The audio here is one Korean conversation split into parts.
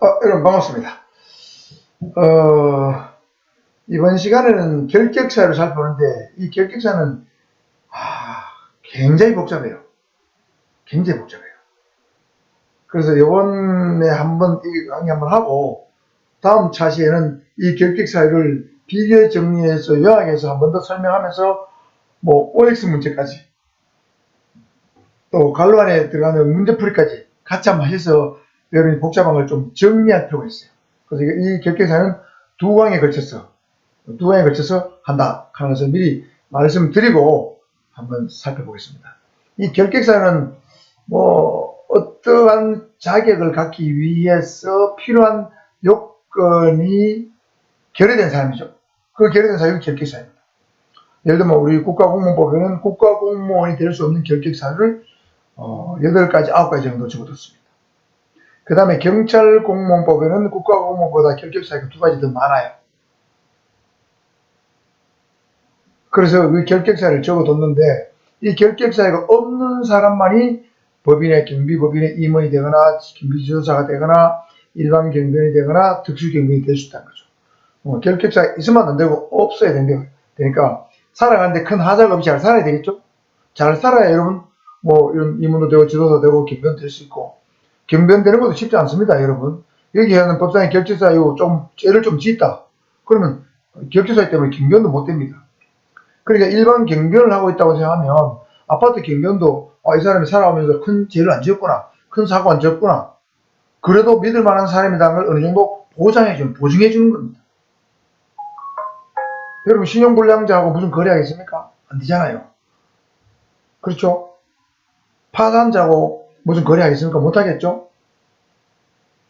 어, 여러분 반갑습니다. 어, 이번 시간에는 결격사를 살펴보는데 이 결격사는 아, 굉장히 복잡해요. 굉장히 복잡해요. 그래서 이번에 한번 이 강의 한번 하고 다음 차시에는 이 결격사를 비교 정리해서 요약해서 한 번 더 설명하면서 뭐 OX 문제까지 또 갈로 안에 들어가는 문제풀이까지 같이 한번 해서 여러분이 복잡한 걸 좀 정리할 필요가 있어요. 그래서 이 결격사는 두 강에 걸쳐서 두 강에 걸쳐서 한다 하는 것을 미리 말씀드리고 한번 살펴보겠습니다. 이 결격사는 뭐 어떠한 자격을 갖기 위해서 필요한 요건이 결여된 사람이죠. 그 결여된 사람이 결격사입니다. 예를 들면 우리 국가공무원법에는 국가공무원이 될 수 없는 결격사를 어, 8가지, 9가지 정도 적어뒀습니다. 그 다음에 경찰 공무원법에는 국가공무원보다 결격사유가 두 가지 더 많아요. 그래서 그 결격사유를 적어뒀는데 이 결격사유가 없는 사람만이 법인의 경비 법인의 임원이 되거나 경비지도사가 되거나 일반 경비원이 되거나 특수 경비원이 될 수 있다는 거죠. 어, 결격사가 있으면 안 되고 없어야 된대요. 되니까 살아가는데 큰 하자가 없이 잘 살아야 되겠죠? 잘 살아야 여러분 뭐 이런 임원도 되고 지도도 되고 경비원 될 수 있고 경비원 되는 것도 쉽지 않습니다, 여러분. 여기 하는 법상의 결제사유 좀 죄를 좀 짓다. 그러면 결제사유 때문에 경비원도 못 됩니다. 그러니까 일반 경비원을 하고 있다고 생각하면 아파트 경비원도 아, 이 사람이 살아오면서 큰 죄를 안 지었구나, 큰 사고 안 지었구나. 그래도 믿을 만한 사람이라는 걸 어느 정도 보장해주는, 보증해주는 겁니다. 여러분 신용불량자하고 무슨 거래하겠습니까? 안 되잖아요. 그렇죠? 파산자하고 무슨 거래하겠습니까? 못하겠죠?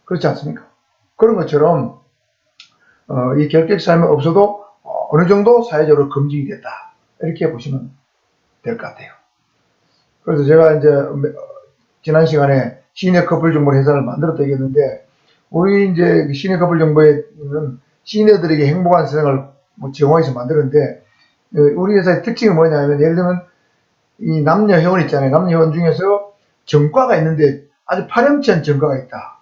그렇지 않습니까? 그런 것처럼 어, 이 결격사유가 없어도 어, 느 정도 사회적으로 검증이 됐다. 이렇게 보시면 될 것 같아요. 그래서 제가 이제 어, 지난 시간에 시내 커플 정보 회사를 만들었다 얘기했는데 우리 이제 시내 커플 정보에는 시내들에게 행복한 세상을 뭐 제공해서 만들었는데 어, 우리 회사의 특징이 뭐냐면 예를 들면 이 남녀 회원 있잖아요. 남녀 회원 중에서 정과가 있는데 아주 파렴치한 정과가 있다.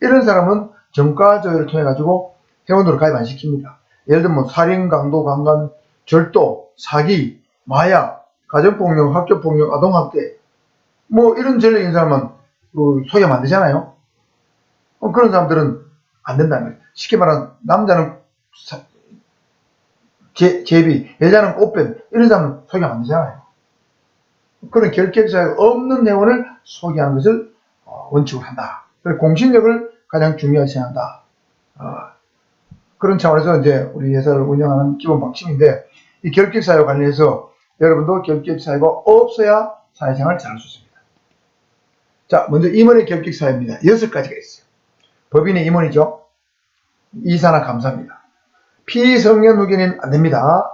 이런 사람은 정과 조회를 통해 가지고 회원으로 가입 안 시킵니다. 예를 들면 뭐 살인, 강도, 강간, 절도, 사기, 마약, 가정폭력, 학교폭력, 아동학대 뭐 이런 전례 있는 사람은 그 소개하면 안 되잖아요. 어, 그런 사람들은 안 된다는. 쉽게 말하면 남자는 사- 제, 제비, 여자는 꽃뱀 이런 사람은 소개하면 안 되잖아요. 그런 결격사유가 없는 회원을 소개하는 것을 어, 원칙으로 한다. 그래서 공신력을 가장 중요하게 생각한다. 어, 그런 차원에서 이제 우리 회사를 운영하는 기본 방침인데 이 결격사유 관련해서 여러분도 결격사유가 없어야 사회생활을 잘할 수 있습니다. 자, 먼저 임원의 결격사유입니다. 여섯 가지가 있어요. 법인의 임원이죠. 이사나 감사입니다. 피성년 의견은 안 됩니다.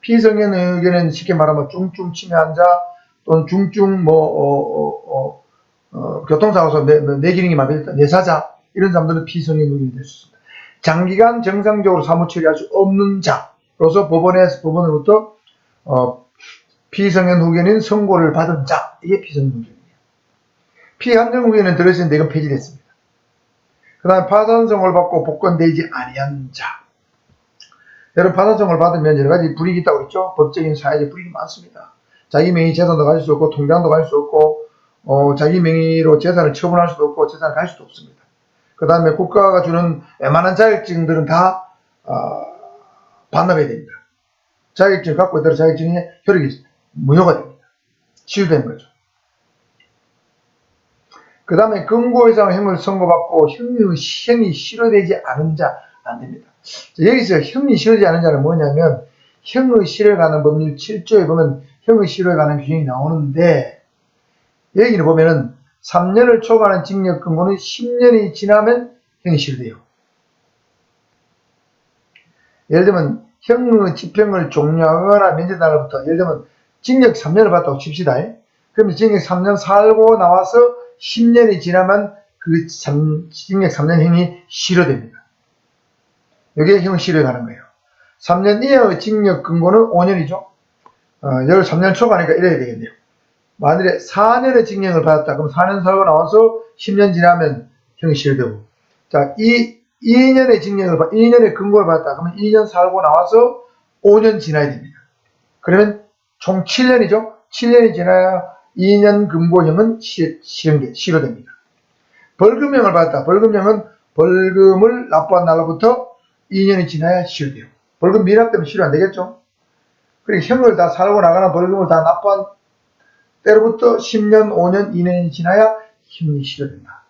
피성년 의견은 쉽게 말하면 중증 치매 환자 또는 중증 뭐 어, 어, 어, 어, 교통사고에서 뇌, 뇌 기능이 마비됐다 뇌사자 이런 사람들은 피성년 의견이 될 수 있습니다. 장기간 정상적으로 사무 처리할 수 없는 자로서 법원에서 법원으로부터 어, 피성년 후견인 선고를 받은 자 이게 피성년 후견이에요. 피한정 후견은 들어있는데 이건 폐지됐습니다. 그 다음에 파산성을 받고 복권되지 아니한 자 여러분 파산성을 받으면 여러 가지 불이익이 있다고 했죠. 법적인 사회적 불이익이 많습니다. 자기 명의 재산도 가질 수 없고 통장도 가질 수 없고 어, 자기 명의로 재산을 처분할 수도 없고 재산을 갈 수도 없습니다. 그 다음에 국가가 주는 웬만한 자격증들은 다 어, 반납해야 됩니다. 자격증 갖고 있더라 자격증이 효력이 무효가 됩니다. 치유되는 거죠. 그 다음에 금고에서 형을 선고받고 형이, 형이 실효되지 않은 자 안 됩니다. 자, 여기서 형이 실효되지 않은 자는 뭐냐면 형의 관한 법률 7조에 보면 형의 실효에 관한 규정이 나오는데 여기는 보면은 3년을 초과하는 징역 근고는 10년이 지나면 형이 실효돼요. 예를 들면 형의 집행을 종료하거나 면제날로부터 예를 들면 징역 3년을 받다고 칩시다. 그러면 징역 3년 살고 나와서 10년이 지나면 그 삼- 징역 3년 형이 실효됩니다. 이게 형 실효에 가는 거예요. 3년 이하의 징역 근고는 5년이죠. 어, 13년 초과니까 이래야 되겠네요. 만일에 4년의 징역을 받았다. 그럼 4년 살고 나와서 10년 지나면 형이 실효되고 자, 이 2년의 징역을, 받- 2년의 근고를 받았다. 그러면 2년 살고 나와서 5년 지나야 됩니다. 그러면 총 7년이죠? 7년이 지나야 2년 근고형은 시, 실행돼, 실효됩니다. 벌금형을 받았다. 벌금형은 벌금을 납부한 날로부터 2년이 지나야 실효돼요. 벌금 미납되면 실효 안 되겠죠? 그리고 형을 다 살고 나가는 벌금을 다 납부한 때로부터 10년, 5년, 2년이 지나야 형이 실효된다.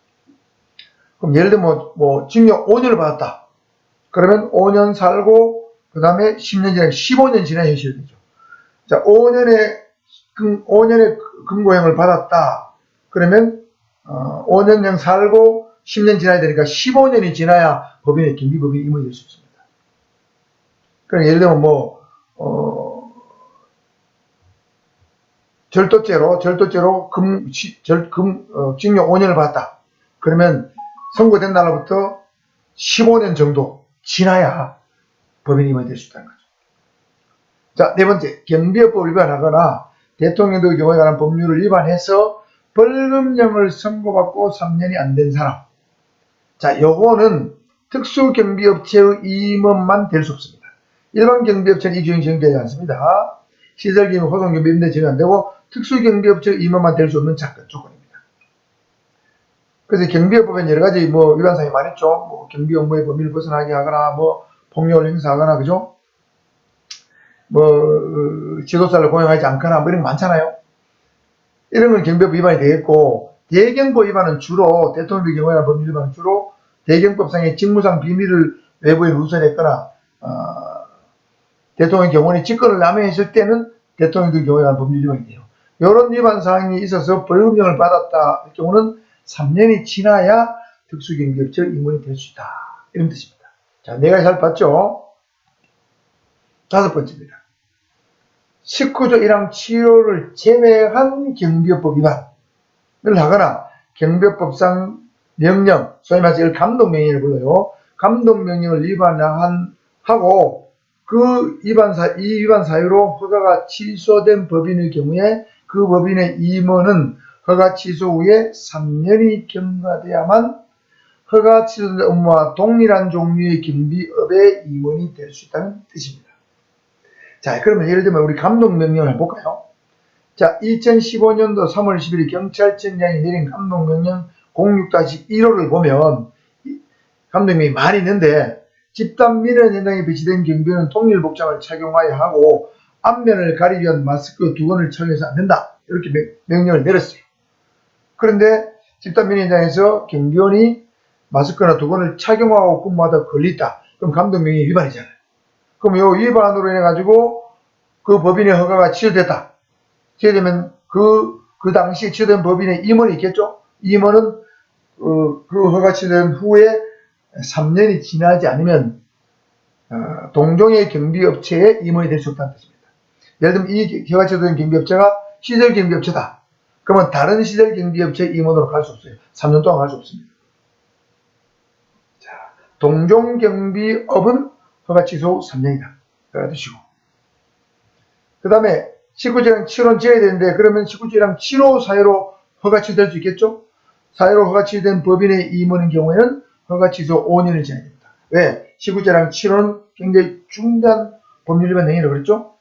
그럼 예를 들면 뭐, 뭐 징역 5년을 받았다. 그러면 5년 살고 그 다음에 10년 지나 15년 지나야 형이 실효되죠. 자, 5년의 금, 5년의 금고형을 받았다. 그러면 어, 5년형 살고 10년 지나야 되니까 15년이 지나야 법인의 경비법인이 임원이 될수 있습니다. 그럼 예를 들면 뭐 어, 절도죄로 절도죄로 금, 시- 절, 금 어, 징역 5년을 받았다. 그러면 선고된 날로부터 15년 정도 지나야 법인이 임원이 될수 있다는 거죠. 자, 네 번째, 경비업법 위반하거나 대통령의 경우에 관한 법률을 위반해서 벌금형을 선고받고 3년이 안 된 사람. 자, 요거는 특수경비업체의 임원만 될 수 없습니다. 일반 경비업체는 이 규정이 적용되지 않습니다. 시설경비, 호송경비, 임대 적용 안 되고 특수경비업체의 임원만 될 수 없는 작전 조건입니다. 그래서 경비업법엔 여러 가지 뭐 위반사항이 많았죠. 뭐 경비 업무의 범위를 벗어나게 하거나 뭐 폭력을 행사하거나 그죠? 뭐 어, 지도사를 고용하지 않거나 뭐 이런 거 많잖아요. 이런 건 경비법 위반이 되겠고 대경법 위반은 주로 대통령의 경우에 법률 위반은 주로 대경법상의 직무상 비밀을 외부에 누설했거나 어, 대통령의 경우에 직권을 남용했을 때는 대통령의 경우에 관한 법률 위반이 돼요. 이런 위반 사항이 있어서 벌금형을 받았다 할 경우는 3년이 지나야 특수경비업체 임원이 될 수 있다. 이런 뜻입니다. 자, 내가 잘 봤죠? 다섯 번째입니다. 19조 1항 7호를 제외한 경비업법 위반을 하거나 경비업법상 명령, 소위 말해서 이걸 감독명령을 불러요. 감독명령을 위반한 하고 그 위반 사, 이 위반 사유로 허가가 취소된 법인의 경우에 그 법인의 임원은 허가 취소 후에 3년이 경과돼야만 허가 취소된 업무와 동일한 종류의 경비업의 임원이 될 수 있다는 뜻입니다. 자, 그러면 예를 들면 우리 감독 명령을 해볼까요? 자, 2015년도 3월 10일 경찰청장이 내린 감독 명령 06-15를 보면 이 감독명이 많이 있는데 집단 민원 현장에 배치된 경비는 통일 복장을 착용하여야 하고 앞면을 가리기 위한 마스크 두 번을 착용해서 안 된다. 이렇게 명- 명령을 내렸어요. 그런데 집단 민원 현장에서 경비원이 마스크나 두 번을 착용하고 근무하다 걸렸다. 그럼 감독명령이 위반이잖아요. 그럼 요 위반으로 인해 가지고 그 법인의 허가가 취소됐다. 취소되면 그, 그 당시 취소된 법인의 임원이 있겠죠? 임원은 어, 그 허가 취소된 후에 3년이 지나지 않으면 어, 동종의 경비업체의 임원이 될 수 없다는 뜻입니다. 예를 들면 이 취소된 경비업체가 시설 경비업체다. 그러면 다른 시설 경비업체 임원으로 갈 수 없어요. 3년 동안 갈 수 없습니다. 자, 동종 경비업은 허가 취소 후 3년이다. 알아두시고. 그 다음에 19조랑 7호는 지어야 되는데 그러면 19조랑 7호 사유로 허가 취소될 수 있겠죠? 사유로 허가 취소된 법인의 임원인 경우에는 허가 취소 5년을 지나야 됩니다. 왜? 19조랑 7호는 굉장히 중대한 법률 위반 행위라고 그랬죠?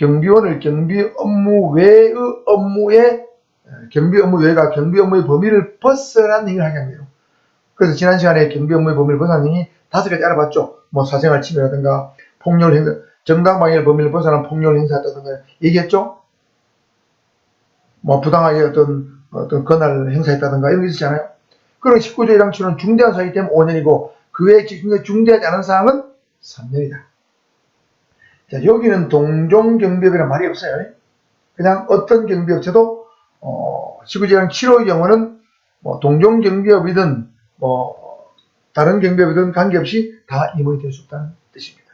경비원을 경비 업무 외의 업무에 어, 경비 업무 외가 경비 업무의 범위를 벗어난 행위를 하게 합니다. 그래서 지난 시간에 경비 업무의 범위를 벗어난 행위 다섯 가지 알아봤죠? 뭐 사생활 침해라든가 폭력을 행사, 정당방위의 범위를 벗어난 폭력을 행사했다든가 얘기했죠? 뭐 부당하게 어떤 어떤 권한을 행사했다든가 이런 게 있었잖아요. 그리고 19조 1항 7은 중대한 사항이기 때문에 5년이고 그 외에 중대- 중대하지 않은 사항은 3년이다. 자, 여기는 동종 경비업이라는 말이 없어요. 그냥 어떤 경비업체도 어, 19조 1항 7호의 경우는 뭐 동종 경비업이든 뭐 다른 경비업이든 관계없이 다 임원이 될수 없다는 뜻입니다.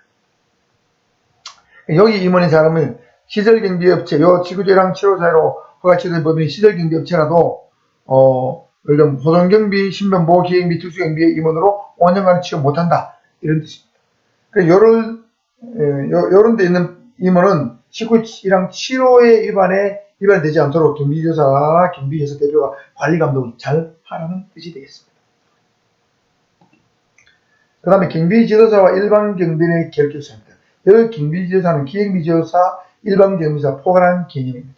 여기 임원인 사람은 시설 경비업체, 요 지구재랑 7호 사이로 허가 취소된 법인이 시설 경비업체라도 어, 예를 들면 호송경비, 신변보호, 기행비, 특수경비의 임원으로 5년간 취업 못한다. 이런 뜻입니다. 그 요런, 에, 요, 요런 데 있는 임원은 19랑 7호의 위반에 위반되지 않도록 경비조사, 경비조사 대표가 관리 감독을 잘 하라는 뜻이 되겠습니다. 그 다음에 경비지도사와 일반 경비인의 결격사입니다. 여기 경비지도사는 기획비지도사, 일반 경비사 포괄한 개념입니다.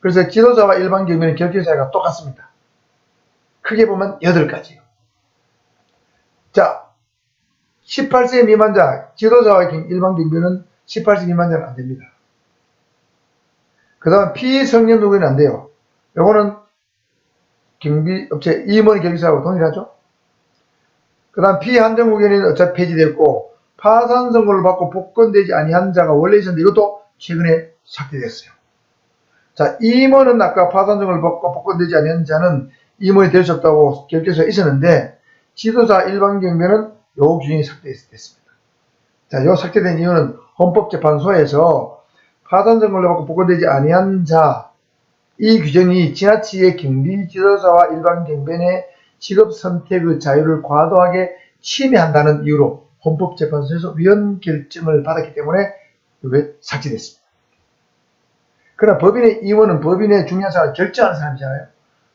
그래서 지도자와 일반 경비는 결격사가 똑같습니다. 크게 보면 8가지요. 자, 18세 미만자, 지도자와 경- 일반 경비는 18세 미만자는 안 됩니다. 그 다음 피성년 누구는 안 돼요. 요거는 경비업체 임원 경비사하고 동일하죠. 그 다음 피한정국에는 어차피 폐지됐고 파산 선고를 받고 복권되지 아니한 자가 원래 있었는데 이것도 최근에 삭제됐어요. 자, 임원은 아까 파산 선고를 받고 복권되지 아니한 자는 임원이 될 수 없다고 결정서가 있었는데 지도자 일반 경비는 요 규정이 삭제됐습니다. 자, 요 삭제된 이유는 헌법재판소에서 파산 선고를 받고 복권되지 아니한 자 이 규정이 지나치게 경비 지도자와 일반 경비인의 직업 선택의 자유를 과도하게 침해한다는 이유로 헌법재판소에서 위헌 결정을 받았기 때문에 이게 삭제됐습니다. 그러나 법인의 임원은 법인의 중요한 사람을 결정하는 사람이잖아요.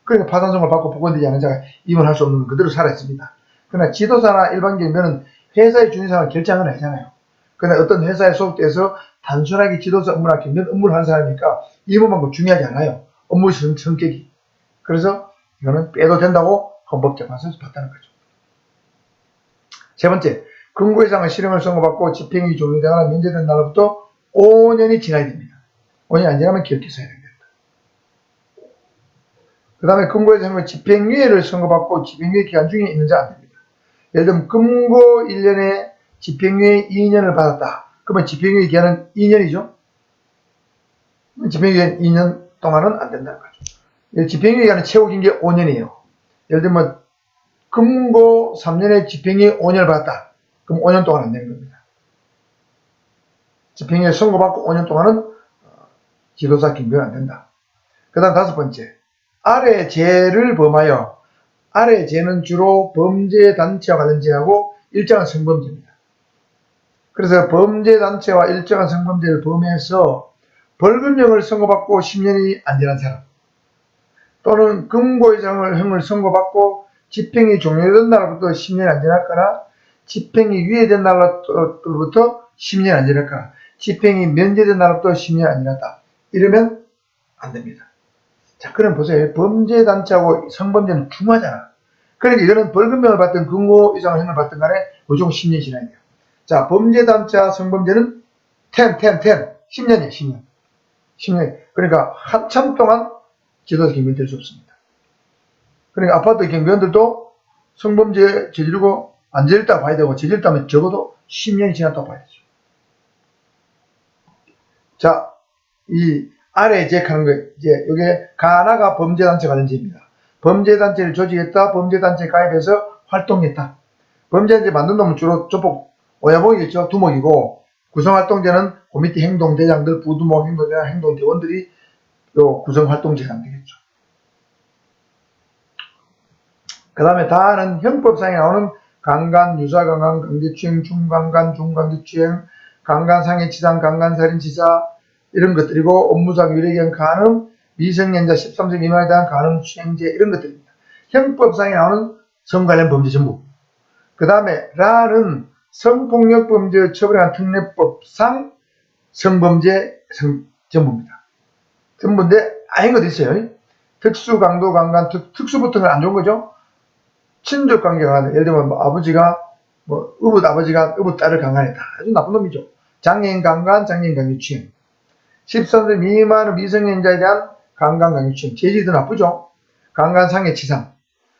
그러니까 파산성을 받고 복권되지 않은 자가 임원할 수 없는 그대로 살아있습니다. 그러나 지도사나 일반 경비는 회사의 사람을 결정하는 아니잖아요. 그러나 어떤 회사에 소속돼서 단순하게 지도사 업무나 경비 업무를 하는 사람이니까 임원만큼 중요하지 않아요. 업무 성- 성격이. 그래서 이거는 빼도 된다고 헌법재판소에서 봤다는 거죠. 세 번째, 금고해상은 실형을 선고받고 집행이 종료되거나 면제된 날로부터 5년이 지나야 됩니다. 5년이 안 지나면 결기소야 됩니다. 그 다음에 금고해상은 집행유예를 선고받고 집행유예 기간 중에 있는 자안 됩니다. 예를 들면 금고 1년에 집행유예 2년을 받았다. 그러면 집행유예 기간은 2년이죠. 집행유예 2년 동안은 안 된다는 거죠. 이 집행유예 기간은 채워진 게 5년이에요. 예를 들면 금고 3년에 집행유예 5년을 받았다. 그럼 5년 동안 안 되는 겁니다. 집행유예 선고받고 5년 동안은 어, 지도사 경비는 안 된다. 그 다음 다섯 번째. 아래 죄를 범하여 아래 죄는 주로 범죄 단체와 관련 죄하고 일정한 성범죄입니다. 그래서 범죄 단체와 일정한 성범죄를 범해서 벌금형을 선고받고 10년이 안 지난 사람 또는 금고 이상을 형을 선고받고 집행이 종료된 날부터 10년이 안 지났거나 집행이 유예된 날로부터 10년 안 지났거나 집행이 면제된 날부터 10년 안 지났다. 이러면 안 됩니다. 자, 그럼 보세요. 범죄 단체하고 성범죄는 중하잖아. 그러니까 이거는 벌금형을 받든 금고 이상의 형을 받든 간에 무조건 10년이 지나야 돼요. 자, 범죄 단체와 성범죄는 10, 10, 10. 10년이에요, 10년. 10년. 그러니까 한참 동안 지도자 경비원 될수 없습니다. 그러니까 아파트 경비원들도 성범죄 저지르고 안 저질렀다고 봐야 되고 저질렀다면 적어도 10년이 지났다고 봐야 되죠. 자, 이 아래 제하는 거 이제 이게 가나가 범죄단체 관련 죄입니다. 범죄단체를 조직했다, 범죄단체 가입해서 활동했다. 범죄단체 만든 놈은 주로 조폭 오야봉이겠죠, 두목이고 구성활동제는 그 밑에 행동대장들, 부두목 행동대장, 행동대원들이 요 구성활동제가 안 되겠죠. 그 다음에 다는 형법상에 나오는 강간, 유사강간, 강제추행, 중강간, 중강제추행, 강간상해치상, 강간살인치사 이런 것들이고 업무상 유례경 간음, 미성년자 13세 미만에 대한 간음 추행제 이런 것들입니다. 형법상에 나오는 성 관련 범죄 전부. 그 다음에 라는 성폭력 범죄 처벌한 특례법상 성범죄 성, 전부입니다. 전부인데 아닌 것도 있어요. 특수 강도 강간 특, 특수부터 는 안 좋은 거죠. 친족 관계가 예를 들면 뭐 아버지가 뭐 의붓 아버지가 의붓 딸을 강간했다. 아주 나쁜 놈이죠. 장애인 강간, 장애인 강요 추행. 13세 미만의 미성년자에 대한 강간 강요 추행. 제지도 나쁘죠. 강간 상해 치상,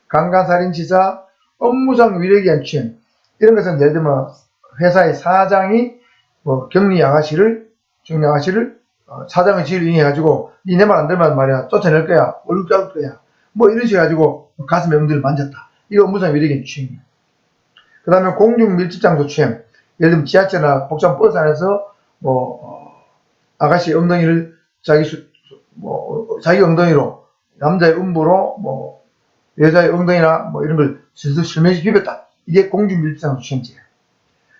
강간 살인 치사, 업무상 위력이한 추행. 이런 것은 예를 들면 회사의 사장이 뭐 격리 아가씨를 중리 아가씨를 어, 사장의 지휘를 인해 가지고 니네 말 안 들면 말이야 쫓아낼 거야 월급 잡을 거야 뭐 이런 식으로 해가지고 가슴에 엉덩이를 만졌다 이거 업무상 위력인 추행이에요 그 다음에 공중 밀집장소 추행 예를 들면 지하철이나 복잡 버스 안에서 뭐 어, 아가씨 엉덩이를 자기 수, 뭐 자기 엉덩이로 남자의 음부로 뭐 여자의 엉덩이나 뭐 이런 걸 슬슬 실면시 비볐다 이게 공중 밀집장소 추행죄예요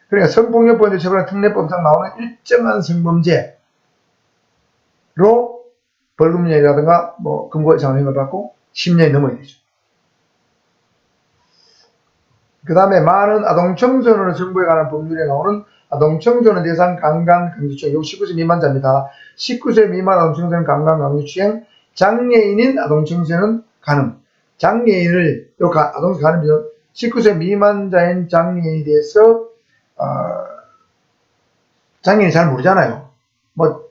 그러니까 성폭력범죄 처벌한 특례법상 나오는 일정한 성범죄 로 벌금형이라든가 뭐 금고 이상형을 받고 10년이 넘어야 되죠. 그 다음에 많은 아동 청소년을 정부에 관한 법률에 나오는 아동청소년 대상 강간 강제추행, 요 19세 미만자입니다. 19세 미만 아동청소년 강간 강제추행, 장애인인 아동청소년은 가능. 장애인을, 요 가, 아동 가능이죠. 19세 미만자인 장애인에 대해서, 어, 장애인이 잘 모르잖아요. 뭐,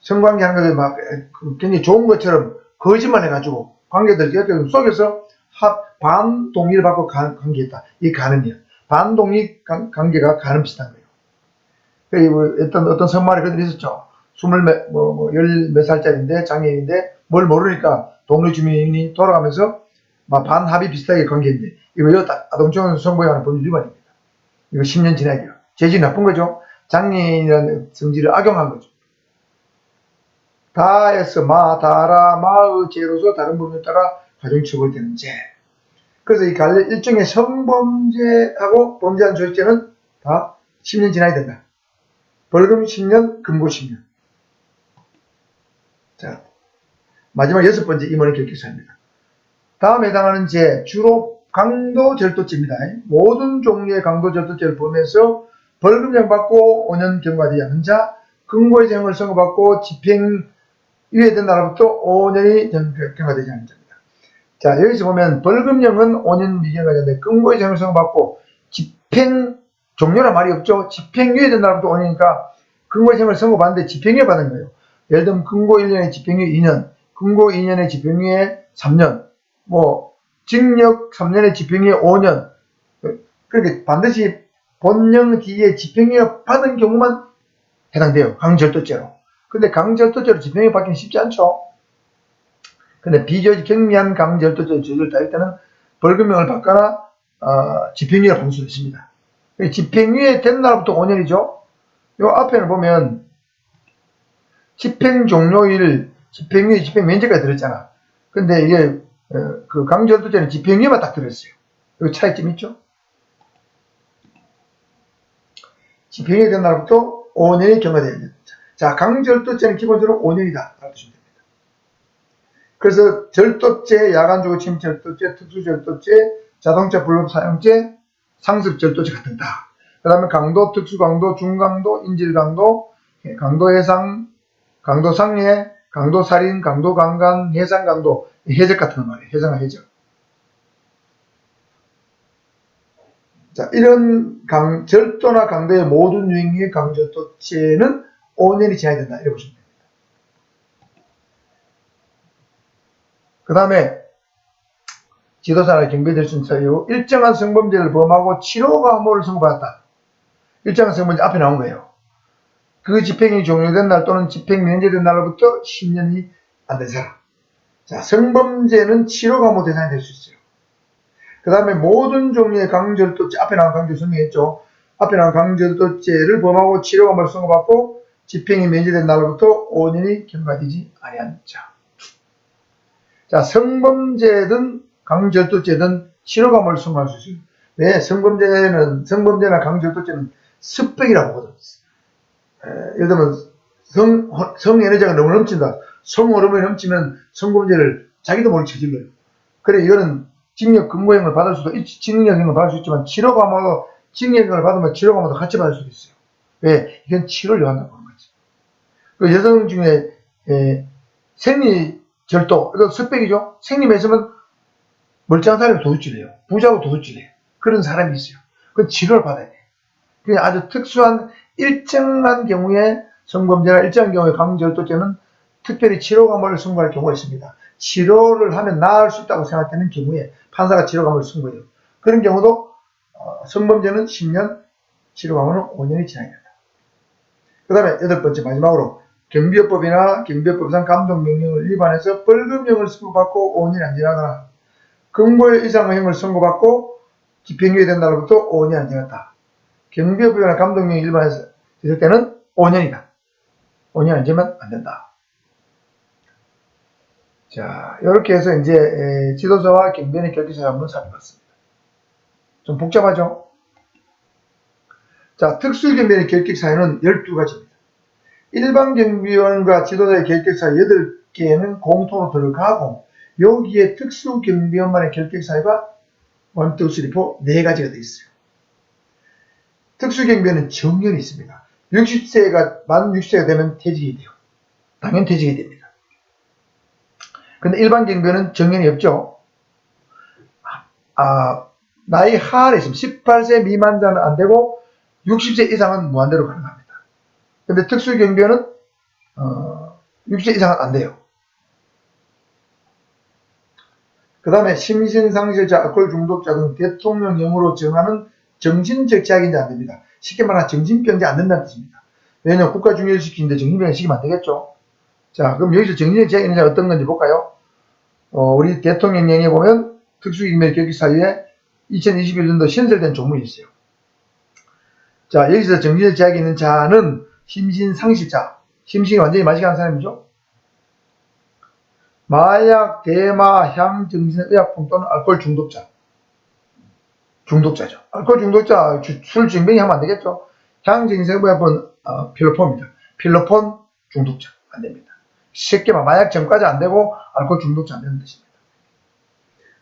성관계 하는 것을 막, 그 굉장히 좋은 것처럼 거짓말 해가지고, 관계들 이렇게 속여서 합, 반동의를 받고 관, 관계했다. 이 가늠이야. 반동의 관, 관계가 가늠 비슷한 거예 요. 그, 뭐, 어떤, 어떤 선말이 그들 있었죠. 스물 몇, 뭐, 뭐, 열 몇 살짜리인데, 장애인인데, 뭘 모르니까 동료 주민이 돌아가면서, 막 반합이 비슷하게 관계인데, 이거 여 아동청소년 선고에 관한 법률 위반입니다. 이거 10년 지나기요. 재질이 나쁜 거죠. 장애인이라는 성질을 악용한 거죠. 다에서 마, 다라, 마의 죄로서 다른 법률에 따라 가중처벌되는 죄. 그래서 이 갈래 일종의 성범죄하고 범죄한 조직죄는 다 10년 지나야 된다. 벌금 10년, 금고 10년. 자, 마지막 여섯 번째 임원의 결격사입니다. 다음에 해당하는 죄, 주로 강도 절도죄입니다. 모든 종류의 강도 절도죄를 포함해서 벌금형 받고 5년 경과되지 자, 근고의 재형을 선고받고 집행 유예된 날부터 5년이 경과되지 않은 자입니다. 자, 여기서 보면 벌금형은 5년 미경과되는데 근고의 재형을 선고받고 집행 종료란 말이 없죠. 집행유예된 날부터 5년이니까 근고의 재형을 선고받는데 집행유예 받은 거예요. 예를 들면 근고 1년에 집행유예 2년, 근고 2년에 집행유예 3년, 뭐 징역 3년에 집행유예 5년 그렇게 반드시 본령 뒤에 집행유예 받은 경우만 해당돼요. 강절도죄로. 근데 강절도죄로 집행유예 받기는 쉽지 않죠. 근데 비교적 경미한 강절도죄 저지를 따를 때는 벌금형을 받거나 어, 집행유예 있습니다. 집행유예 된 날부터 5년이죠. 요 앞에는 보면 집행 종료일, 집행유예, 집행 면제까지 들었잖아. 근데 이게 어, 그 강절도죄는 집행유예만 딱 들었어요. 여기 차이점 있죠? 집행유예 된 날부터 5년이 경과되어야 됩니다. 자, 강절도죄는 기본적으로 5년이다. 라고 보시면 됩니다. 그래서 절도죄, 야간주거 침입절도죄, 특수절도죄, 자동차 불법 사용죄, 상습절도죄가 된다. 그 다음에 강도, 특수강도, 중강도, 인질강도, 예, 강도 해상, 강도 상해, 강도 살인, 강도 강간, 해상 강도, 해적 같은 거 말이에요. 해상과 해적. 자, 이런 강, 절도나 강도의 모든 유형의 강절도죄는 5년이 지나야 된다. 이렇게 보시면 됩니다. 그 다음에 지도사나 있는 사유 일정한 성범죄를 범하고 치료 과모를 선고받았다. 일정한 성범죄 앞에 나온 거예요. 그 집행이 종료된 날 또는 집행 면제된 날로부터 10년이 안 된 사람. 자, 성범죄는 치료 과모 대상이 될 수 있어요. 그 다음에 모든 종류의 강절도죄, 앞에 나온 강절 설명했죠. 앞에 나온 강절도죄를 범하고 치료 과모를 선고받고 집행이 면제된 날로부터 5년이 경과되지 아니한 자. 자, 성범죄든 강절도죄든 치료 과모를 선고할 수 있어요. 왜? 성범죄는, 성범죄나 강절도죄는 습백이라고 하거든. 에, 예를 들면, 성, 성에너지가 너무 넘친다. 성호르몬이 넘치면 성범죄를 자기도 모르게 저질러요. 그래, 이거는 징역 근무형을 받을 수도, 있, 징역형을 받을 수 있지만, 치료 과모도, 징역형을 받으면 치료 과모도 같이 받을 수도 있어요. 왜? 이건 치료를 요한다고 하는 거지. 그 여성 중에, 에, 생리 절도, 이거 습백이죠? 생리에 있으면 멀쩡한 사람이 도둑질해요. 부자고 도둑질해요. 그런 사람이 있어요. 그건 치료를 받아야 돼. 그냥 아주 특수한 일정한 경우에 성범죄나 일정한 경우에 강절도죄는 특별히 치료 과모를 선고할 경우가 있습니다. 치료를 하면 나을 수 있다고 생각되는 경우에 판사가 치료 과모를 선고해요. 그런 경우도 어, 성범죄는 10년, 치료 과모는 5년이 지나야 된다. 그 다음에 여덟 번째 마지막으로 경비업법이나 경비업법상 감독명령을 위반해서 벌금형을 선고받고 5년이 안 지나거나 근고의 이상형을 선고받고 집행유예 된 날로부터 5년이 안 지났다. 경비업법이나 감독명령 위반해서 있을 때는 5년이다. 5년 안 지면 안 된다. 자, 이렇게 해서 이제 에, 지도서와 경비원의 결기사를 한번 살펴봤습니다. 좀 복잡하죠? 자, 특수경비원의 결격 사유는 12가지입니다. 일반 경비원과 지도자의 결격 사유 8개는 공통으로 들어가고 여기에 특수 경비원만의 결격 사유가 1, 2, 3, 4, 네 가지가 되어 있어요. 특수 경비에는 정년이 있습니다. 60세가, 만 60세가 되면 퇴직이 돼요. 당연 퇴직이 됩니다. 근데 일반 경비는 정년이 없죠. 아, 나이 하한에 있으면 18세 미만자는 안 되고 60세 이상은 무한대로 가능합니다. 근데 특수 경비원은 어, 60세 이상은 안 돼요. 그 다음에 심신상실자, 알코올 중독자 등 대통령령으로 정하는 정신적 제약인지 안 됩니다. 쉽게 말하면 정신병자 안 된다는 뜻입니다. 왜냐하면 국가 중요시키는데 정신병자 시키면 안 되겠죠. 자, 그럼 여기서 정신적 제약이 있는지 어떤 건지 볼까요? 어, 우리 대통령령에 보면 특수기밀 결기 사유에 2021년도 신설된 조문이 있어요. 자, 여기서 정신적 제약이 있는 자는 심신상실자, 심신이 완전히 마시게 한 사람이죠. 마약, 대마, 향, 정신의약품 또는 알코올 중독자. 중독자죠. 알코올 중독자, 주- 술 증빙이 하면 안 되겠죠. 향, 정신의약품은 어, 필로폰입니다. 필로폰 중독자. 안 됩니다. 쉽게 말 마약 전과자 안 되고 알코올 중독자 안 되는 뜻입니다.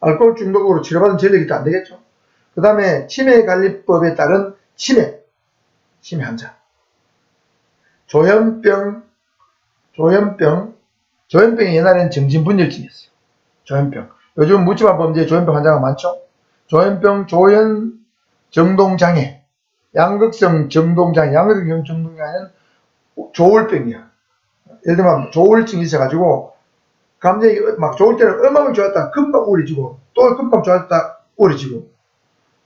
알코올 중독으로 치료받은 전력이 안 되겠죠. 그 다음에 치매관리법에 따른 치매, 치매 환자. 조현병, 조현병, 조현병이 옛날에는 정신분열증이었어요. 조현병. 요즘 묻지마 범죄에 조현병 환자가 많죠? 조현병, 조현, 정동장애, 양극성 정동장애, 양극성 정동장애는 조울병이야. 예를 들면 조울증이 있어가지고 감정이 막 좋을 때는 얼마나 좋았다 금방 우울해지고 또 금방 좋았다 우울해지고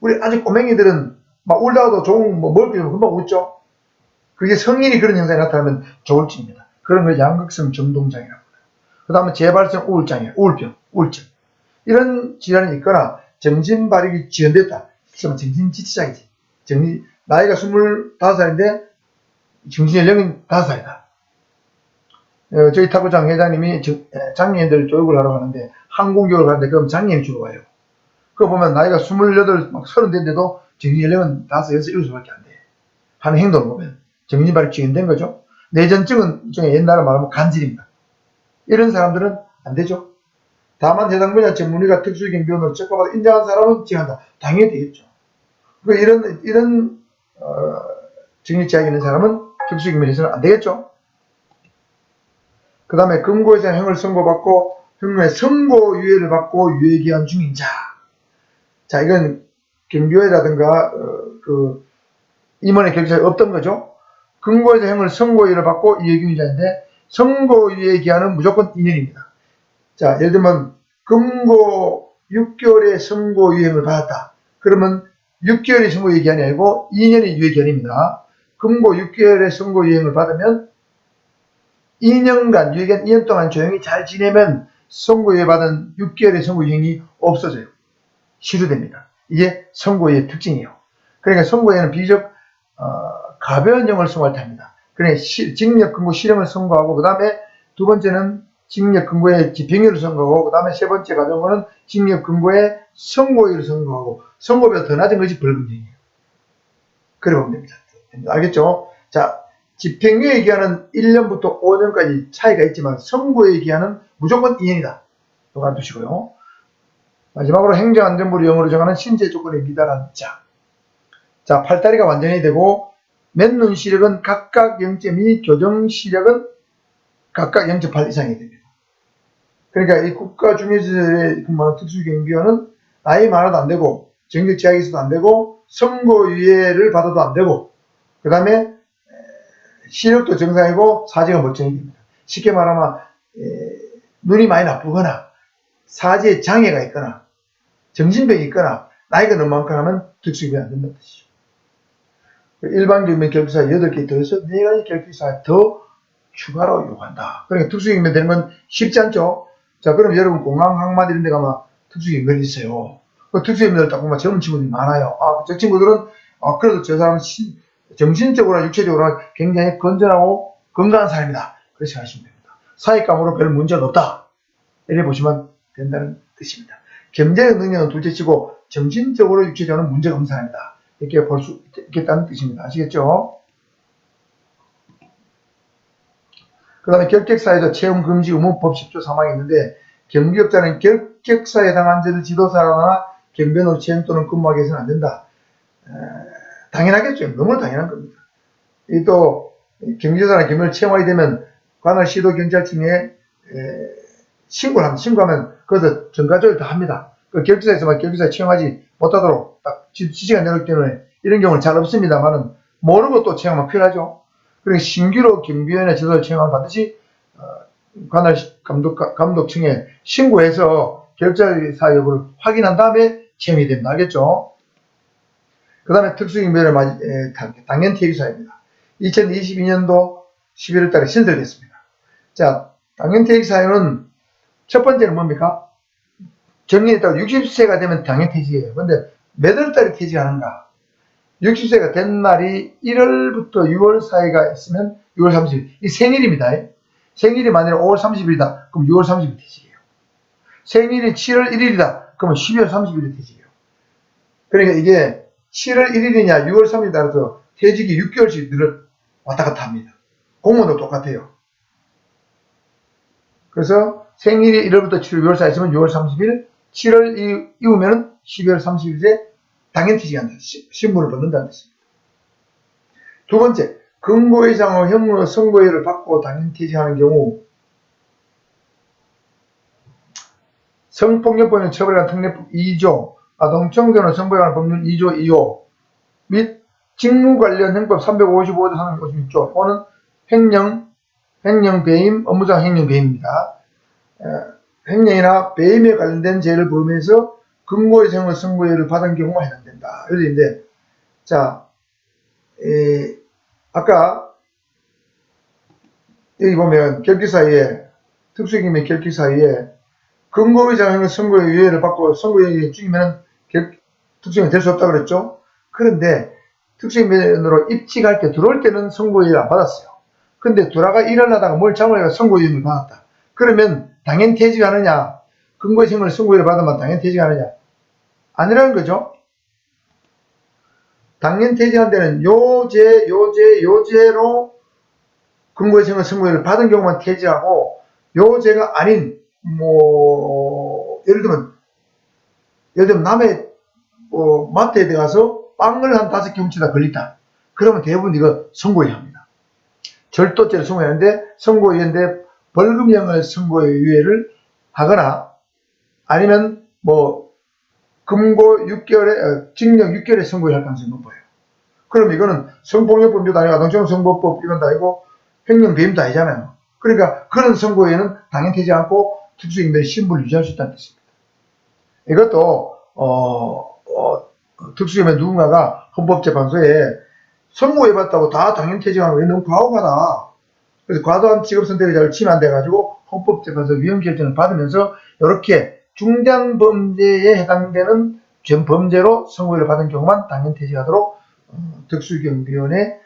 우리 아직 꼬맹이들은 막 울다가도 좋은 뭐 먹을 게 금방 웃죠. 그게 성인이 그런 현상이 나타나면 조울증입니다. 그런 걸 양극성 정동장애라고. 그 다음에 재발성 우울장애, 우울병, 우울증. 이런 질환이 있거나 정신 발육이 지연됐다. 그러면 정신 지치장이지. 정신, 나이가 25살인데 정신 연령은 5살이다. 어, 저희 탁구장 회장님이 장애인들 교육을 하러 가는데 항공 교육을 가는데 그럼 장애인 주로 와요. 그거 보면 나이가 28, 막 30 된데도 정신 연령은 5, 6, 7살밖에 안 돼. 하는 행동을 보면 정신 발육 지연된 거죠. 일종의 옛날에 말하면 간질입니다. 이런 사람들은 안 되죠. 다만 해당 분야 전문의가 특수경비원으로 적합하다 인정한 사람은 지한다. 당연히 되겠죠. 그 이런 이런 어, 정신 제약이 있는 사람은 특수경비원에서는 안 되겠죠. 그 다음에 금고에서 형을 선고받고 형의 선고 유예를 받고 유예기한 중인 자. 자, 이건 경비회라든가 어, 그 임원의 결정이 없던 거죠. 금고에서 형을 선고유예를 받고 유예기한자인데 선고유예 기한은 무조건 2년입니다. 자, 예를 들면 금고 6개월의 선고유예를 받았다. 그러면 6개월의 선고유예 기한이 아니고 2년의 유예 기한입니다. 금고 6개월의 선고유예를 받으면 2년간, 유예기한 2년 동안 조용히 잘 지내면 선고유예 받은 6개월의 선고유예이 없어져요. 시효됩니다. 이게 선고유예 특징이에요. 그러니까 선고유예는 비교적 어, 가벼운 형을 선고할 때 합니다. 시- 징역 근고 실형을 선고하고 그 다음에 두 번째는 징역 근고에 집행유예를 선고하고 그 다음에 세 번째 가벼운 거는 징역 근고에 선고유예를 선고하고 선고보다 더 낮은 것이 벌금형이에요. 그래 보면 됩니다. 알겠죠? 자, 집행유예 기한은 1년부터 5년까지 차이가 있지만 선고유예 기한은 무조건 2년이다. 또 알아두시고요. 마지막으로 행정안전부를 영어로 정하는 신체 조건에 미달한 자. 자, 팔다리가 완전히 되고 맨눈 시력은 각각 0.2, 교정 시력은 각각 0.8 이상이 됩니다. 그러니까 이 국가 중요시설에 근무하는 특수경비원은 나이 많아도 안 되고 정규 제약이 있어도 안 되고 선고유예를 받아도 안 되고 그 다음에 시력도 정상이고 사지가 멀쩡히 됩니다. 쉽게 말하면 에, 눈이 많이 나쁘거나 사지에 장애가 있거나 정신병이 있거나 나이가 너무 많거나 하면 특수경비원 안 된다는 뜻이죠. 일반 경매 결피사 8개 더해서 4가지 결피사 더 추가로 요구한다. 그러니까 특수경매 건 쉽지 않죠. 자, 그럼 여러분 공항, 항만 이런 데 가면 특수경매이 있어요. 그 특수경매를 딱 보면 젊은 친구들이 많아요. 아, 저 친구들은 아, 그래도 저 사람은 신- 정신적으로나 육체적으로나 굉장히 건전하고 건강한 사람이다. 그렇게 하시면 됩니다. 사익감으로 별 문제가 없다. 이렇게 보시면 된다는 뜻입니다. 경제적 능력은 둘째치고 정신적으로 육체적으로는 문제가 없는 사람이다. 이렇게 볼 수 있겠다는 뜻입니다. 아시겠죠? 그 다음에 결격사유자 채용금지 의무법 10조 3항이 있는데 경기업자는 결격사에 해당한 자를 지도사로나 경비원으로 채용 또는 근무하게 해서는 안 된다. 에, 당연하겠죠. 너무 당연한 겁니다. 이 또 경비조사나 경비원을 채용하게 되면 관할 시도 경찰청에 에, 신고를 합니다. 신고하면 그것도 전가조를 다 합니다. 그 결주사에서만 결주사에 채용하지 못하도록 딱 지- 지시가 내렸기 때문에 이런 경우는 잘 없습니다만은 모르고 또 큰일 나죠. 그러니까 신규로 경비원의 제도를 채용하면 반드시 어, 관할 시- 감독, 감독청에 신고해서 결제사 여부를 확인한 다음에 채용이 됩니다. 알겠죠? 그 다음에 특수경비원의 마- 에, 당- 당연 퇴직사입니다. 2022년도 11월 달에 신설됐습니다. 자, 당연 퇴직사유는 첫 번째는 뭡니까? 따라 60세가 되면 당연퇴직이에요. 근데 몇 월 달에 퇴직하는가? 60세가 된 날이 1월부터 6월 사이가 있으면 6월 30일. 이 생일입니다. 생일이 만약에 5월 30일이다. 그럼 6월 30일 퇴직이에요. 생일이 7월 1일이다. 그러면 12월 30일에 퇴직이에요. 그러니까 이게 7월 1일이냐 6월 3일 따라서 퇴직이 6개월씩 늘어 왔다 갔다 합니다. 공무원도 똑같아요. 그래서 생일이 1월부터 7월 6월 사이 있으면 6월 30일, 7월 이- 이후면은 12월 30일에 당연 퇴직한다. 시- 신분을 받는다는 뜻입니다. 두 번째, 근고 이상의 형무로 선고유를 받고 당연 퇴직하는 경우 성폭력법인 처벌관 특례법 2조, 아동청소년 관한 법률 2조 2호 및 직무 관련 행법 355조 356조 또는 횡령, 횡령 배임, 업무상 횡령 배임입니다. 에, 횡령이나 배임에 관련된 죄를 범해서 근고이상의 선고유를 받은 경우가 해당된다. 있는데, 자, 에, 아까 여기 보면 결기 사이에 특수기밀 결기 사이에 근거의장의 선고의 유예를 받고 선고에 죽이면 특수형이 될 수 없다 그랬죠. 그런데 특수형으로 입직할 때 들어올 때는 선고유예를 안 받았어요. 근데 돌아가 일을 하다가 뭘 잘못해서 선고유예를 받았다. 그러면 당연 퇴직하느냐? 근거의생을 선고유예를 받으면 당연 퇴직하느냐? 아니라는 거죠. 당연 퇴직한 데는 요제, 요제, 요제로 근거의생을 선고유예를 받은 경우만 퇴직하고 요제가 아닌 뭐 예를 들면 예를 들면 남의 뭐 마트에 들어가서 빵을 한 다섯 개 훔치다 걸렸다. 그러면 대부분 이거 선고해야 합니다. 절도죄를 선고하는데 선고유예인데 벌금형을 선고유예를 하거나 아니면 뭐 금고 6개월에 징역 6개월에 선고를 할 가능성이 높아요. 그럼 이거는 성폭력범죄도 아니고 아동청 선고법 위반도 아니고 횡령 배임도 아니잖아요. 그러니까 그런 선고에는 당연되지 않고 특수인멸의 신분을 유지할 수 있다는 뜻입니다. 이것도 어, 어, 특수인멸 누군가가 헌법재판소에 선고해봤다고 다 당연퇴직하는 게 너무 과오하다. 그래서 과도한 직업선택의 자를 침해돼가지고 헌법재판소 위헌결정을 받으면서 이렇게 중대한 범죄에 해당되는 전 범죄로 선고를 받은 경우만 당연 퇴직하도록 어, 특수경비원의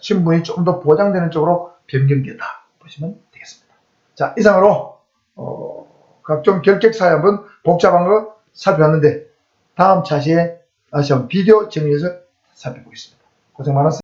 신분이 조금 더 보장되는 쪽으로 변경됐다 보시면 되겠습니다. 자 이상으로 어, 각종 결격사에 한번 복잡한 거 살펴봤는데 다음 차시에 다시 한번 비디오 정리해서 살펴보겠습니다. 고생 많았습니다.